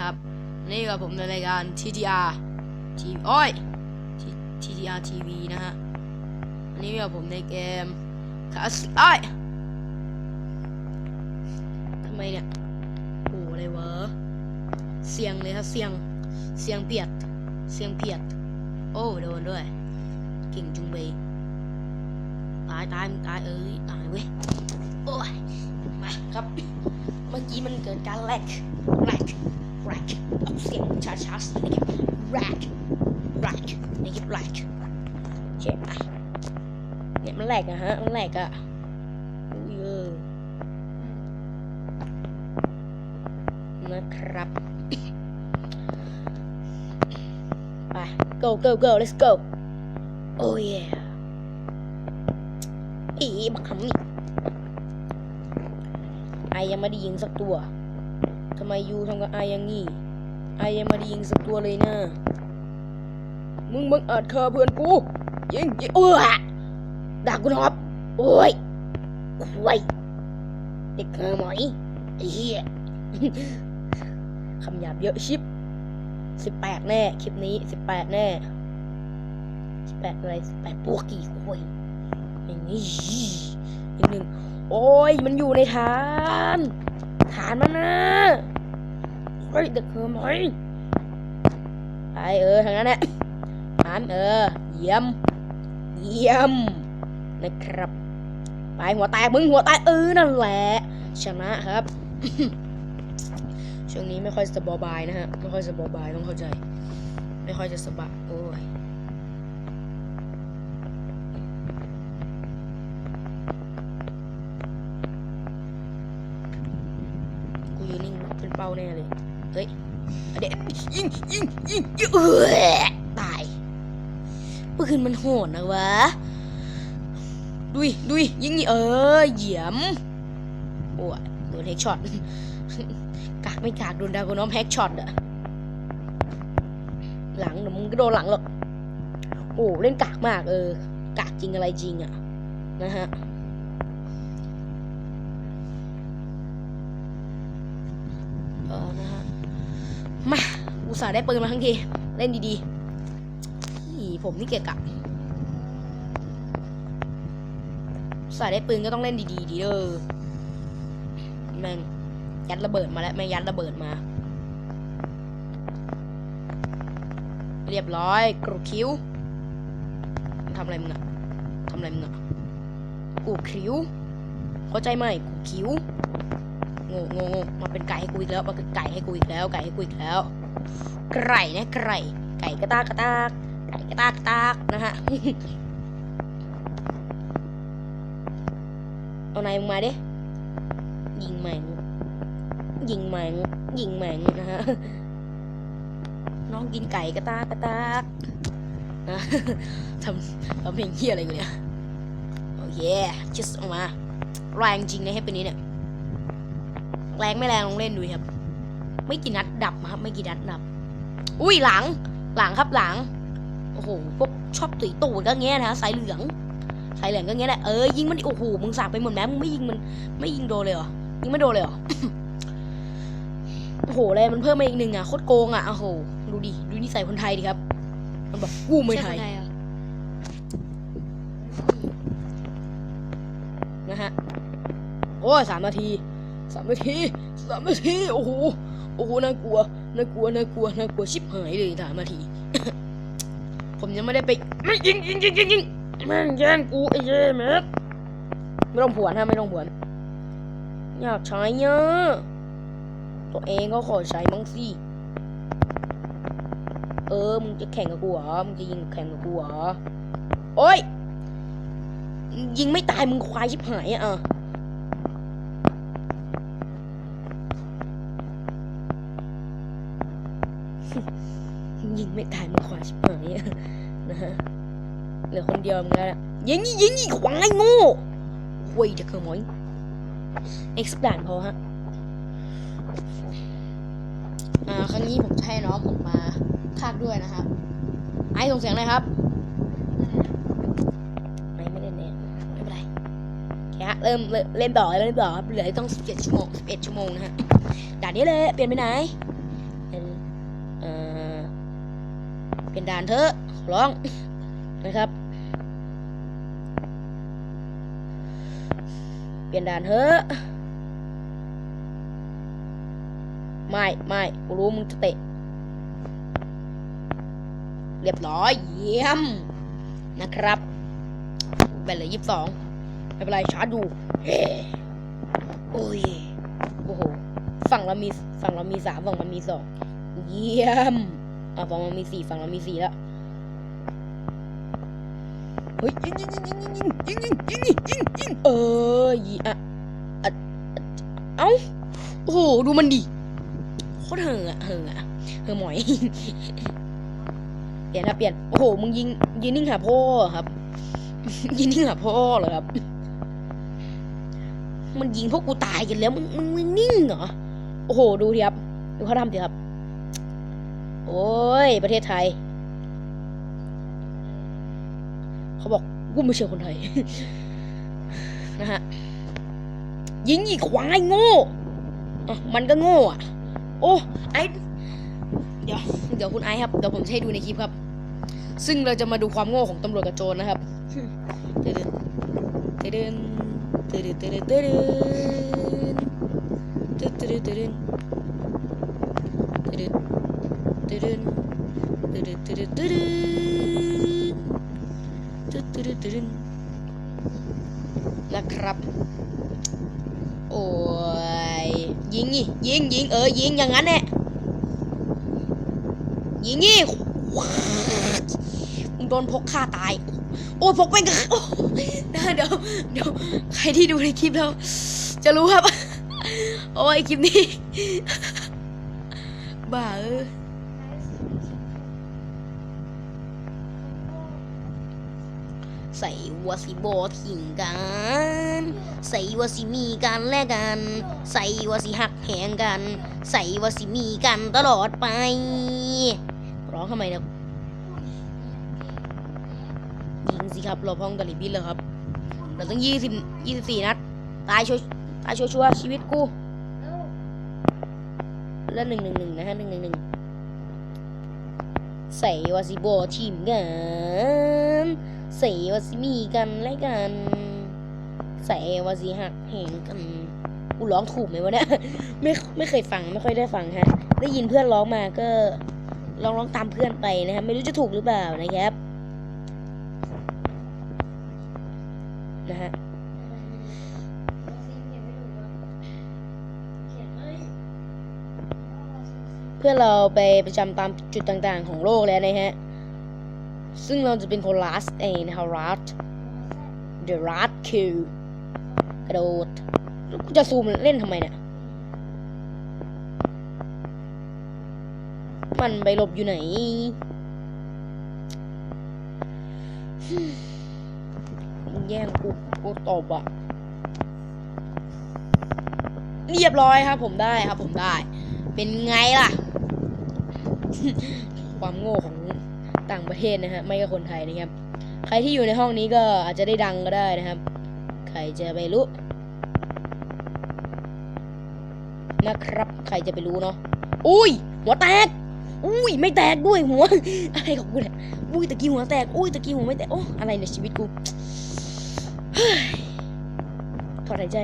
นะครับ นี่กับผมในรายการ TTR ทีอ้อย TTR TV นะฮะอันนี้กับผมในเกมคาสไอยทำไมเนี่ยโอ้อะไรวะเสียงเลยครับเสียงเสียงเปียดเสียงเปียด โอ้โดนด้วยเก่งจุงเบยตายตายตายเอ้ยตายเว้ยโอ้ยมาครับ เมื่อกี้มันเกิดการแลกแลก แลกเอาเสียงช้าๆนะครับแลกแลกนะครับแลกโอเคอะเนี่ยมันแหลกอะฮะ มันแหลกอะเยเออนะครับ ไป go go go let's go oh yeah อีบักคำนี่ไอยังไม่ได้ยิงสักตัว ทำไมยูทำกับไออยังงี้ไอยังม่ได้ยิงสักตัวเลยนะมึงบังอาจฆ่าเพื่อนกู ยิงยิงเออด่ากูหนอบโอ้ยควายเด็กเธอหมอยไอ้เหี้ยคำหยาบเยอะชิบสิบแปดแน่คลิปนี้สิบแปดแน่สิบแปดอะไรสิบแปดพวกกี่ควยอย่างนี้อีกหนึ่งโอ้ยมันอยู่ในฐาน ฐานมันนะ เฮ้ยเด็กเธอไหมไอเออทางนั้นแหละฐานเออ เยี่ยม เยี่ยม นะครับ ไปหัวแตกมึงหัวแตกเออนั่นแหละ ชนะครับ ช่วงนี้ไม่ค่อยสบายนะฮะ ไม่ค่อยสบายต้องเข้าใจ ไม่ค่อยจะสบายโอ้ยกูยืนนิ่งเป็นเป้าแน่เลย เฮ้ยเด็ดยิงยิงยิงยิงเออตายปืนมันโหดนะวะดุยดุยยิงนี่เออเหยียมโอ้ยโดนเฮกช็อตกากไม่กากโดนดราโกน้อมแฮกช็อตอะหลังเดี๋ยวมึงก็โดนหลังหรอกโอ้เล่นกากมากเออกากจริงอะไรจริงอะนะฮะ เออนะฮะ มา อุต สาห์ได้ปืนมาทั้งที เล่นดีๆนี่ผมนี่เกะกะสาห์ได้ปืนก็ต้องเล่นดีๆดีเด้อแม่งยัดระเบิดมาแล้วแม่งยัดระเบิดมา เรียบร้อยกรูคิ้วทำอะไรมึงอะทำอะไรมึงอะกูคิ้วเข้าใจไหมกูคิ้วงงงงมาเป็นไก่ให้กูอีกแล้วมาเป็นไก่ให้กูอีกแล้วไก่ให้กูอีกแล้ว ไก่นะไก่ไก่กระตากกระตากไก่กระตากกระตากนะฮะเอานายมึงมาดิยิงแมงยิงแมงยิงแมงนะฮะน้องกินไก่กระตากกระตากนะทำทำเพลงเฮียอะไรกูเนี่ยโอเคชิสออกมาแรงจริงนะให้เป็นนี้เนี่ยแรงไม่แรงลองเล่นดูครับ ไม่กี่นัดดับครับไม่กี่นัดดับ อุ้ยหลัง หลังครับหลังโอ้โหพวกชอบตุยตูดก็เงี้ยนะสายเหลืองสายเหลืองก็เงี้ยแหละเออยิงมันดิโอ้โหมึงสาบไปหมดแม้มึงไม่ยิงมันไม่ยิงโดนเลยเหรอยิงไม่โดนเลยเหรอโอ้โหเลยมันเพิ่มมาอีกหนึ่งอะโคตรโกงอะโอ้โหดูดิดูนิสัยคนไทยดิครับ มันแบบกูไม่ไทยใช่คนอะนะฮะโอ้ยสามนาทีสามนาทีสามนาทีโอ้โหโอ้โหน่ากลัวน่ากลัวน่ากลัวน่ากลัวชิบหายเลยสามนาที ผมยังไม่ได้ไปไม่ยิงยิงยิงยิงยิงแม่งแย่งกูไอ้เย่แม็กไม่ต้องผวนฮะไม่ต้องผวน อยากใช้เนอะตัวเองก็ขอใช้มั้งสิเออมึงจะแข่งกับกูเหรอมึงจะยิงแข่งกับกูเหรอโอ้ยยิงไม่ตายมึงควายชิบหายอะ ยิงไม่ตายมึงควายชิบหายอะนะฮะเหลือคนเดียวมึงแล้วนะยิงยิงยิงยิงควายโง่โว้ยจะเคยมอย expand พอฮะอ่าครั้งนี้ผมจะให้น้องผมมาพากด้วยนะครับ ไอ้ส่งเสียงเลยครับไม่ไม่ได้แน่ไม่เป็นไรแค่เริ่มเริ่มเล่นต่อเล่นต่อครับเหลืออีกต้อง17ชั่วโมง11ชั่วโมงนะฮะด่านนี้เลยเปลี่ยนไปไหน เป็นด่านเถอะร้องนะครับ เปลี่ยนด่านเถอะไม่ไม่รู้มึงจะเตะ เรียบร้อยเยี่ยมนะครับไปเลยยี่สิบสองไม่เป็นไรช้าดูโอ้ยโอ้โหฝั่งเรามีฝั่งเรามีสามฝั่งมันมีสองเยี่ยม อะฝั่งเรามีสี่ฝั่งเรามีสี่แล้วเฮ้ยยิงยิงยิงยิงยิงยิงยิงยิงยิงยิงเออยีอะอะเอ้าโอ้โหดูมันดิโคตรเหิงอะเหิงอะเหิงหมอยเปลี่ยนครับเปลี่ยนโอ้โหมึงยิงยิงนิ่งหาพ่อครับ ยิงนิ่งหาพ่อเหรอครับ มันยิงพวกกูตายกันแล้วมึงมึงนิ่งเหรอโอ้โหดูทีครับดูเขาทำทีครับ โอ้ย ประเทศไทย เขาบอกกูไม่เชื่อคนไทย นะฮะ ยิงอีกควายโง่มันก็โง่อะ โอ้ไอเดี๋ยว เดี๋ยวคุณไอครับ เดี๋ยวผมจะให้ดูในคลิปครับ ซึ่งเราจะมาดูความโง่ของตำรวจกับโจรนะครับเตือนเตือนเตือนเตือนเตือนเตือนเตือนเตือน ตืดตืตืตืตืตืตืนะครับ โอ้ยยิงยิงยิงเออยิงอย่างนั้นแหละยิงยิงโดนพกฆ่าตาย โอ้พกไปกันโเดี๋ยวเดี๋ยวใครที่ดูในคลิปแล้ว จะรู้ครับ โอ้ยคลิปนี้บ้าเออ ใส่ว่าสิบอทิ้งกัน ใส่ว่าสิมีกันและกัน ใส่ว่าสิหักแหงกัน ใส่ว่าสิมีกันตลอดไป ร้องทำไมเนี่ยยิงสิครับรอพ้องกะหรี่บินเลยครับเราต้องยี่สิบยี่สิบสี่นัด ตายชัวตายชัวชัวชีวิตกูแล้วหนึ่งหนึ่งหนึ่งนะฮะหนึ่งหนึ่งหนึ่งใส่ว่าสิบอทีมกัน ใส่วาสิมีกันและกันใส่วาสิหักแหงกันกูร้องถูกไหมวะเนี่ยไม่ไม่เคยฟังไม่ค่อยได้ฟังฮะ ได้ยินเพื่อนร้องมาก็ลองร้องตามเพื่อนไปนะครับไม่รู้จะถูกหรือเปล่านะครับนะฮะเพื่อเราไปประจำตามจุดต่างๆของโลกแล้วนะฮะ ซึ่งเราจะเป็นคน last เองนะครับ last the last kill กระโดดกูจะซูมเล่นทำไมเนี่ย มันไปหลบอยู่ไหนแย่งกูกูตบอะเรียบร้อยครับผมได้ครับผมได้ เป็นไงล่ะ ความโง่ของ ต่างประเทศนะฮะไม่ก็คนไทยนะครับ ใครที่อยู่ในห้องนี้ก็อาจจะได้ดังก็ได้นะครับ ใครจะไปรู้นะครับ ใครจะไปรู้เนาะอุ้ย หัวแตก อุ้ย ไม่แตกด้วยหัว อะไรของกูเนี่ยอุ้ยตะกี้หัวแตก อุ้ยตะกี้หัวไม่แตก โอ้อะไรในยชีวิตกูถอนหายใจ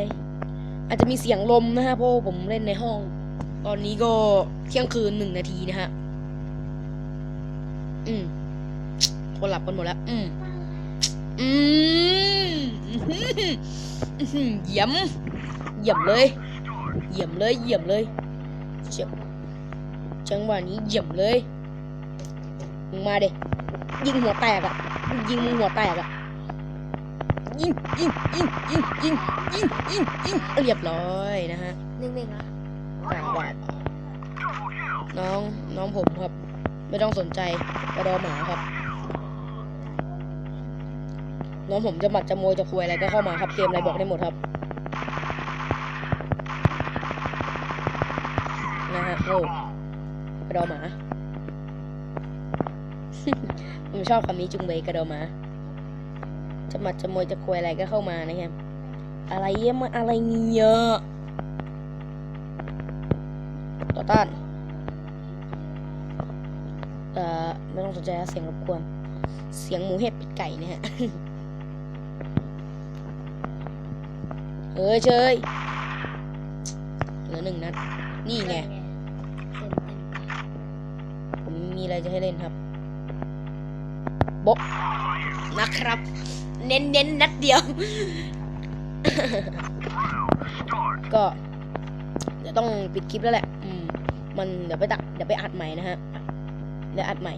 อาจจะมีเสียงลมนะฮะเพราะผมเล่นในห้อง ตอนนี้ก็เที่ยงคืนหนึ่งนาทีนะฮะ อืมคนหลับกันหมดแล้ว อืมอืมอื้อหืออื้อหือเยี่ยมเยี่ยมเลย เยี่ยมเลย เยี่ยมเลยเจ็บจังหวะนี้เยี่ยมเลยมึงมาเด็ยิงหัวแตกอะมึงยิงมึงหัวแตกอะ ยิงยิงยิงยิงยิงยิงยิงยิงเรียบร้อยนะฮะหนึ่งหนึ่งอะสามบาทน้อง น้องผมครับ ไม่ต้องสนใจกระดอหมาครับ น้องผมจะหมัดจะโมยจะคุยอะไรก็เข้ามาครับเกมอะไรบอกได้หมดครับนะฮะโอ้กระดอหมาผมชอบคำนี้จุงเบยกระดอหมา จะหมัดจะโมยจะคุยอะไรก็เข้ามานะครับ อะไรเยี่ยมอะไรเงี้ยต่อต้าน สนใจเสียงรบกวน เสียงหมูเห็ดปีกไก่เนี่ยฮะเออเชยเหลือหนึ่งนัด นี่ไง ผมมีอะไรจะให้เล่นครับบ๊กนะครับ เน้นเน้นนัดเดียว ก็ เดี๋ยวต้องปิดคลิปแล้วแหละมันเดี๋ยวไปตัดเดี๋ยวไปอัดใหม่นะฮะ เดี๋ยวอัดใหม่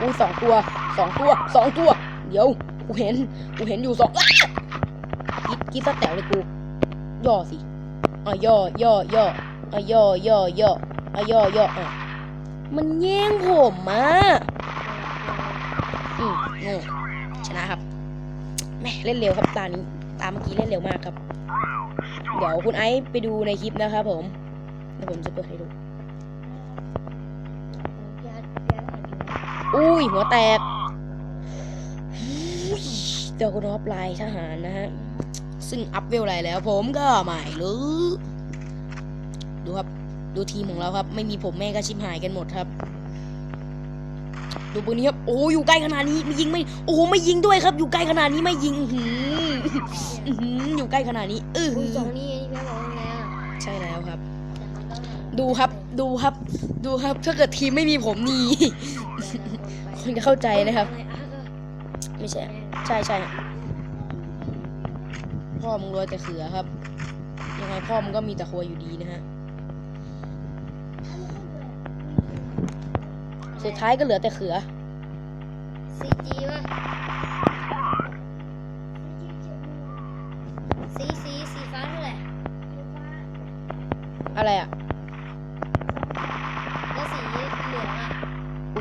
อู้สองตัวสองตัวสองตัว เดี๋ยวกูเห็นกูเห็นอยู่สองกิดกิดซะแต๋วเลยกู ย่อสิอะย่อย่อย่ออะย่อย่อย่ออะย่อย่ออะมันแย่งผมมาอืมงูชนะครับแม่เล่นเร็วครับตานี้ตามเมื่อกี้เล่นเร็วมากครับ เดี๋ยวคุณไอซ์ไปดูในคลิปนะครับผมแล้วผมจะเปิดให้ดู อุ้ย หัวแตกเดี๋ยวกรอบลายทหารนะฮะ ซึ่งอัพเวลไรแล้ว ผมก็ไม่หรือดูครับ ดูทีมของเราครับ ไม่มีผมแม่ก็ชิมหายกันหมดครับ ดูปืนนี้ครับ โอ้อยู่ใกล้ขนาดนี้ไม่ยิงไม่ โอ้ไม่ยิงด้วยครับ อยู่ใกล้ขนาดนี้ไม่ยิงหืมอยู่ใกล้ขนาดนี้ อือสองนี่พี่บอกว่าไงอะ ใช่แล้วครับ ดูครับ ดูครับ ดูครับ ถ้าเกิดทีมไม่มีผมนี่คนจะเข้าใจนะครับ ไม่ใช่ ใช่ใช่พ่อมึงรวยแต่เขือครับ ยังไงพ่อมึงก็มีแต่ครัวอยู่ดีนะฮะ สุดท้ายก็เหลือแต่เขือสีจีวะสีสีสีฟ้าเท่าไหร่อะไรอะ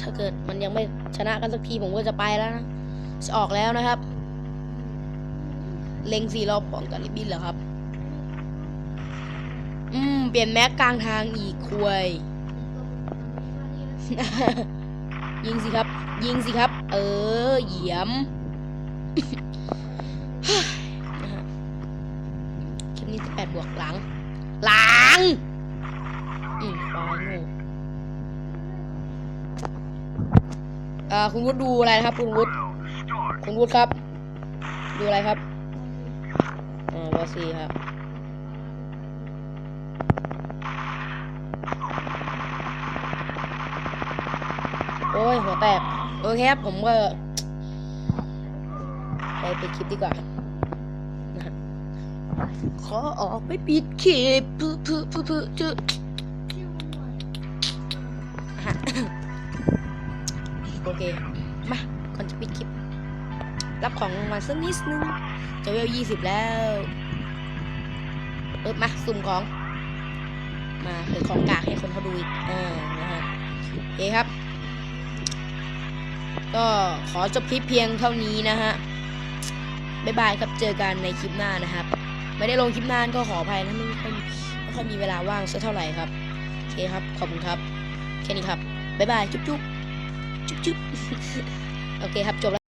ถ้าเกิดมันยังไม่ชนะกันสักทีผมก็จะไปแล้วนะจะออกแล้วนะครับ เล็งสี่รอบของกาลิบินเหรอครับ อืม เปลี่ยนแม็กกลางทางอีกควยยิงสิครับ ยิงสิครับ เออเหยียมนะฮะคลิปนี้จะแปดบวกหลัง หลัง อืมควายโง่ อ่าคุณวุฒิดูอะไรนะครับ คุณวุฒิคุณวุฒิครับ ดูอะไรครับอ่าวอซีครับโอ้ยหัวแตกโอเคครับผมก็ไปปิดคลิปดีกว่าครับขอออกไปปิดคลิปพึ่พึ่พึ่พึ่ เคมาก่อนจะปิดคลิป รับของรางวัลสักนิดนึงจะเวลยี่สิบแล้วเออมาสุ่มของ มาเผยของกากให้คนเขาดูอีกอ่านะฮะโอเคครับ ก็ขอจบคลิปเพียงเท่านี้นะฮะบ๊ายบายครับเจอกันในคลิปหน้านะครับ ไม่ได้ลงคลิปนานก็ขออภัยนะไม่ค่อยไม่ค่อยมีเวลาว่างสักเท่าไหร่ครับโอเคครับขอบคุณครับ แค่นี้ครับบ๊ายบายจุ๊บ จุ๊บโอเคครับจบแล้ว